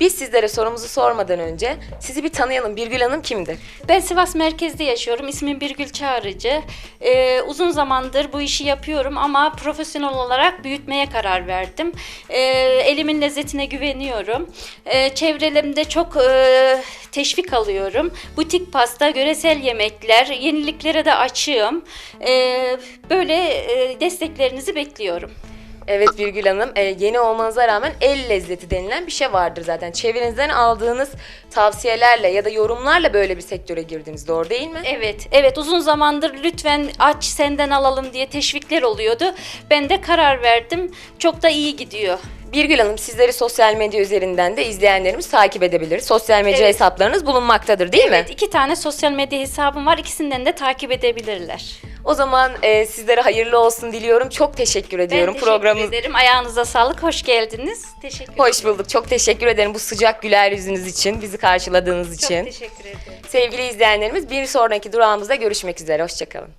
Biz sizlere sorumuzu sormadan önce sizi bir tanıyalım. Birgül Hanım kimdir? Ben Sivas merkezde yaşıyorum. İsmim Birgül Çağrıcı. Ee, uzun zamandır bu işi yapıyorum ama profesyonel olarak büyütmeye karar verdim. Ee, elimin lezzetine güveniyorum. Ee, çevrelerimde çok e, teşvik alıyorum. Butik pasta, göresel yemekler, yeniliklere de açığım. Ee, böyle e, desteklerinizi bekliyorum. Evet Birgül Hanım, e, yeni olmanıza rağmen el lezzeti denilen bir şey vardır zaten. Çevrenizden aldığınız tavsiyelerle ya da yorumlarla böyle bir sektöre girdiniz, doğru değil mi? Evet, evet uzun zamandır lütfen aç senden alalım diye teşvikler oluyordu. Ben de karar verdim. Çok da iyi gidiyor. Birgül Hanım, sizleri sosyal medya üzerinden de izleyenlerimiz takip edebilir. Sosyal medya Evet. hesaplarınız bulunmaktadır değil mi? Evet, iki tane sosyal medya hesabım var. İkisinden de takip edebilirler. O zaman e, sizlere hayırlı olsun diliyorum. Çok teşekkür ediyorum ben teşekkür programımız. ederim. Ayağınıza sağlık. Hoş geldiniz. Teşekkür Hoş ederim. bulduk. Çok teşekkür ederim bu sıcak güler yüzünüz için, bizi karşıladığınız Çok için. teşekkür ederim. Sevgili izleyenlerimiz bir sonraki durağımızda görüşmek üzere. Hoşçakalın.